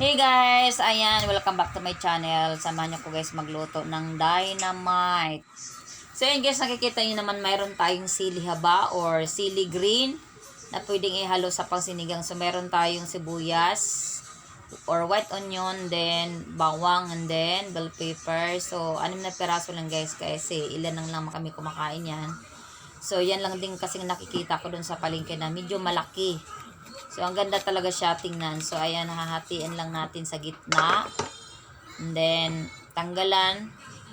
Hey guys! Ayan, welcome back to my channel. Samahan niyo ko guys magluto ng dynamite. So ayan guys, nakikita niyo naman mayroon tayong sili haba or sili green na pwedeng ihalo sa pangsinigang. So meron tayong sibuyas or white onion, then bawang, and then bell pepper. So anim na peraso lang guys kasi ilan lang lang kami kumakain yan. So yan lang din kasi nakikita ko dun sa palengke na medyo malaki. So, ang ganda talaga siya tingnan. So, ayan, hahatiin lang natin sa gitna. And then, tanggalan.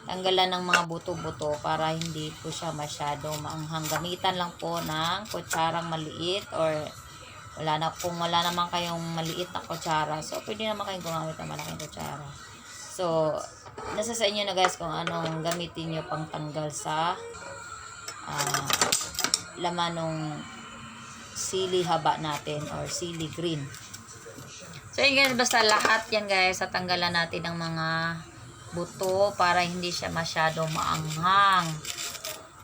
Tanggalan ng mga buto-buto para hindi po siya masyado maanghang. Gamitan lang po ng kutsarang maliit or wala na, kung wala naman kayong maliit na kutsara. So, pwede naman kayong gumamit ng malaking kutsara. So, nasa sa inyo na guys kung anong gamitin nyo pang tanggal sa ah, laman ng sili haba natin or sili green. So, yun basta lahat yan guys, tatanggalan natin ng mga buto para hindi siya masyado maanghang.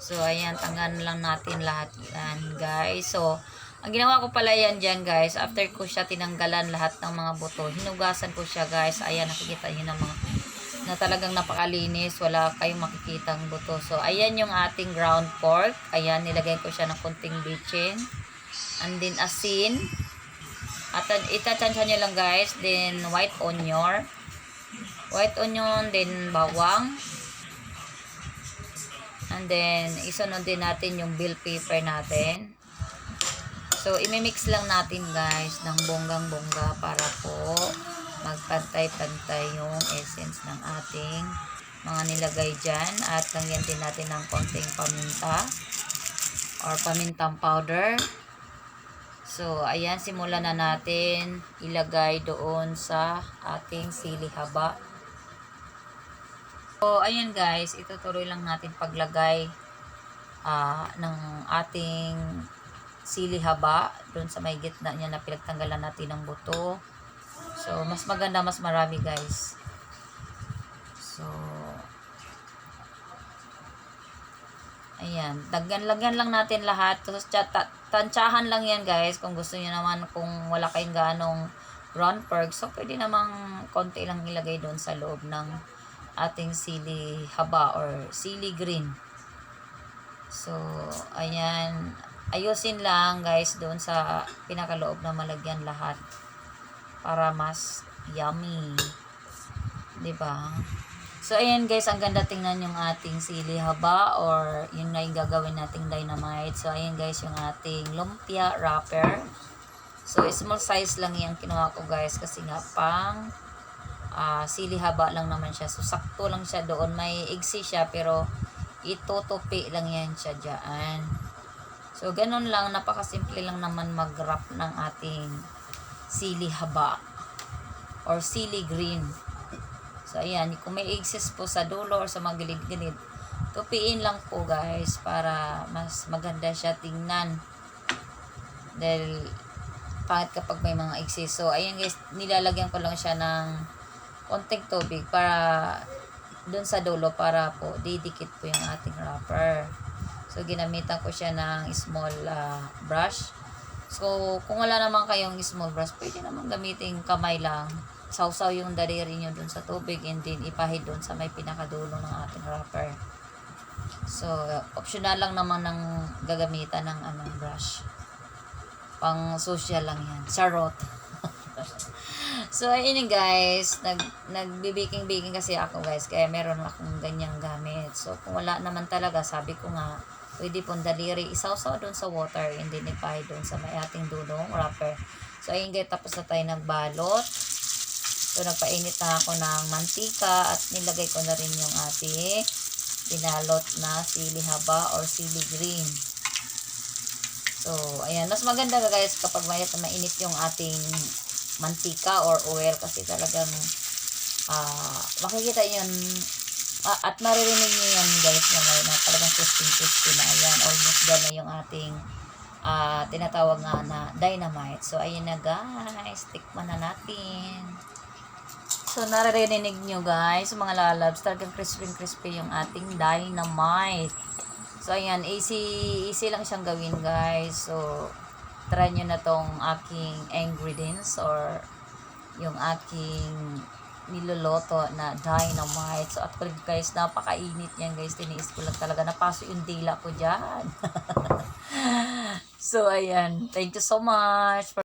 So, ayan, tanggalan lang natin lahat yan guys. So, ang ginawa ko pala yan dyan guys, after ko siya tinanggalan lahat ng mga buto, hinugasan ko siya guys. Ayan, nakikita nyo na mga na talagang napakalinis, wala kayong makikitang buto. So, ayan yung ating ground pork. Ayan, nilagay ko siya ng kunting bitchin and then asin. At itatansya nyo lang guys then white onion. White onion then bawang. And then isunod din natin yung bell pepper natin. So imimix lang natin guys ng bonggang bongga para po magpantay-pantay yung essence ng ating mga nilagay dyan. At lagyan din natin ng konting paminta or pamintang powder So, ayan, simulan na natin ilagay doon sa ating sili haba. So, ayan guys, itutuloy lang natin paglagay ah, ng ating sili haba doon sa may gitna niya na pinagtanggalan natin ng buto. So, mas maganda, mas marami guys. So, Ayan, daggan-lagyan lang natin lahat. Tapos ta- tansyahan lang yan guys. Kung gusto niyo naman, kung wala kayong ganong ground pork, so pwede namang konti lang ilagay doon sa loob ng ating sili haba or sili green. So, ayan. Ayusin lang guys doon sa pinakaloob na malagyan lahat. Para mas yummy. 'Di ba? So, ayan guys, ang ganda tingnan yung ating sili haba or yun na yung gagawin nating dynamite. So, ayan guys, yung ating lumpia wrapper. So, small size lang yan kinuha ko guys kasi nga pang ah, sili haba lang naman siya. So, sakto lang siya doon. May igsi siya pero itutupi lang yan siya dyan. So, ganun lang. Napakasimple lang naman mag-wrap ng ating sili haba or sili green. So, ayan. Kung may excess po sa dulo or sa mga gilid-gilid, tupiin lang po guys para mas maganda siya tingnan. Dahil, pangit kapag may mga excess. So, ayan guys, nilalagyan ko lang siya ng konting tubig para dun sa dulo para po didikit po yung ating wrapper. So, ginamitan ko siya ng small ah, brush. So, kung wala naman kayong small brush, pwede naman gamitin kamay lang sausaw yung daliri nyo dun sa tubig and then ipahid dun sa may pinakadulo ng ating wrapper. So, optional lang naman ng gagamitan ng anong brush. Pang social lang yan. Charot. so, ayun guys. Nag, nagbibiking-biking kasi ako guys. Kaya meron akong ganyang gamit. So, kung wala naman talaga, sabi ko nga, pwede pong daliri isawsaw dun sa water and then ipahid dun sa may ating dulong wrapper. So, ayun guys, tapos na tayo nagbalot. So, nagpainit na ako ng mantika at nilagay ko na rin yung ating binalot na sili haba or sili green. So, ayan. Mas maganda guys kapag mainit na mainit yung ating mantika or oil kasi talagang ah makikita yun ah, at maririnig nyo yan guys na, may- na talagang crispy crispy na ayan almost done na yung ating ah tinatawag nga na dynamite so ayun na guys tikman na natin So, naririnig nyo guys, mga lalabs, talagang crispy crispy yung ating dynamite. So, ayan, easy, easy lang siyang gawin guys. So, try nyo na tong aking ingredients or yung aking niloloto na dynamite. So, at guys, napakainit yan guys. Tiniis ko lang talaga. Napaso yung dila ko dyan. so, ayan. Thank you so much for